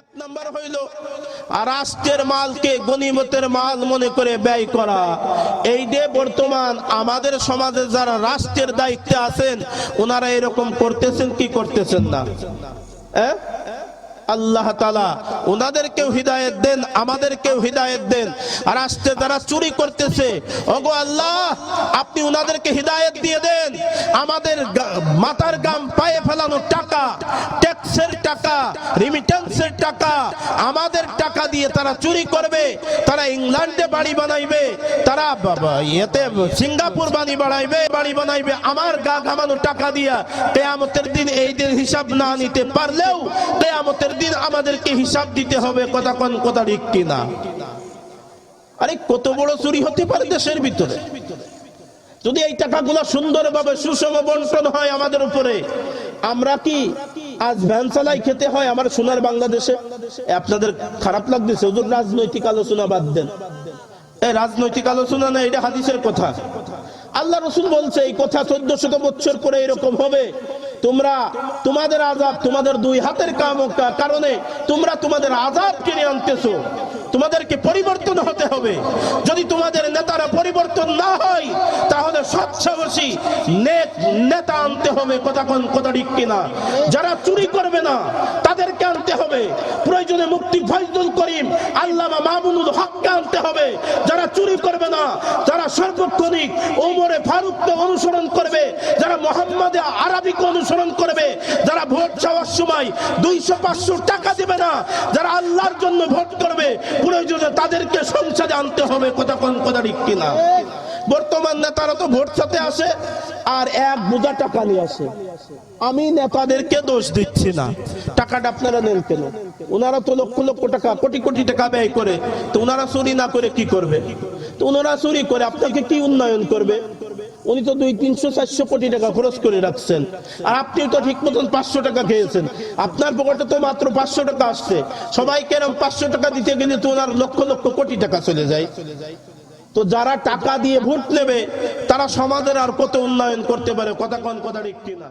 এক নাম্বার হইল রাষ্ট্রের মালকে গনিমতের মাল মনে করে ব্যয় করা। এই যে বর্তমান আমাদের সমাজে যারা রাষ্ট্রের দায়িত্বে আছেন, ওনারা এরকম করতেছেন কি করতেছেন না? হ্যাঁ? আল্লাহ তালা ওনাদেরকেও হৃদায়ত দেন, আমাদেরকেও হৃদায়ত দেন। আর আসতে যারা চুরি করতেছে, ওগো আল্লাহ, আপনি ওনাদেরকে হৃদায়ত দিয়ে দেন। আমাদের মাথার গাম পায়ে ফেলানো টাকা, ট্যাক্সের টাকা রিমিটেন্সের টাকা, আমাদের টাকা দিয়ে তারা চুরি করবে, তারা ইংল্যান্ডে বাড়ি বানাইবে, তারা ইয়েতে সিঙ্গাপুর বাড়ি বানাইবে বাড়ি বানাইবে, আমার গা ঘামানো টাকা দিয়া কেয়ামতের দিন এই দিন হিসাব না নিতে পারলেও কেয়ামতের দিন আমাদেরকে হিসাব দিতে হবে কথা কোন কথা ঠিক কিনা। আরে, কত বড় চুরি হতে পারে দেশের ভিতরে? যদি এই টাকাগুলো সুন্দরভাবে সুষম বন্টন হয় আমাদের উপরে, আমরা কি আজ ভ্যান চালাই খেতে হয় আমার সোনার বাংলাদেশে? আপনাদের খারাপ লাগতেছে, হুজুর, রাজনৈতিক আলোচনা বাদ দেন। এই রাজনৈতিক আলোচনা না, এটা হাদিসের কথা। আল্লাহ রসুল বলছে, এই কথা চোদ্দ শত বছর পরে এরকম হবে। তোমরা তোমাদের আজাব তোমাদের দুই হাতের কাম কারণে তোমরা তোমাদের আজাব কিনে আনতেছো। তোমাদেরকে পরিবর্তন হতে হবে। যদি তোমাদের নেতারা পরিবর্তন না হয়, তাহলে সবসাহসী নেক নেতা আনতে হবে, কথা কথা ঠিক কিনা? যারা চুরি করবে না, তাদেরকে আনতে হবে। প্রয়োজনে মুক্তি ফজলুল করিম, আল্লামা মামুনুল হককে আনতে হবে। যারা চুরি করবে না, যারা সর্বক্ষণিক ওমরে ফারুককে অনুসরণ করবে, যারা মোহাম্মদে আরবিকে অনুসরণ করবে, যারা ভোট চাওয়ার সময় দুইশো পাঁচশো টাকা দিবে না, যারা আল্লাহর জন্য ভোট করবে, প্রয়োজনে তাদেরকে সংসদে আনতে হবে, কথা কোন কথা ঠিক কিনা? বর্তমান নেতারা তো ভোট সাথে আসে, আর এক বোঝা টাকা নিয়ে আসে। আমি নেতাদেরকে দোষ দিচ্ছি না। টাকাটা আপনারা নেন কেন? ওনারা তো লক্ষ লক্ষ টাকা, কোটি কোটি টাকা ব্যয় করে, তো ওনারা চুরি না করে কি করবে? তো ওনারা চুরি করে, আপনাকে কি উন্নয়ন করবে? উনি তো দুই, তিনশো, চারশো কোটি টাকা খরচ করে রাখছেন। আর আপনি তো ঠিক মতন পাঁচশো টাকা খেয়েছেন। আপনার পকেটে তো মাত্র পাঁচশো টাকা আসছে। সবাইকে এরকম পাঁচশো টাকা দিতে গেলে তো ওনার লক্ষ লক্ষ কোটি টাকা চলে যায়? তো যারা টাকা দিয়ে ভোট নেবে, তারা সমাজের আর কত উন্নয়ন করতে পারে? কথা কোন, কথা ঠিক কিনা?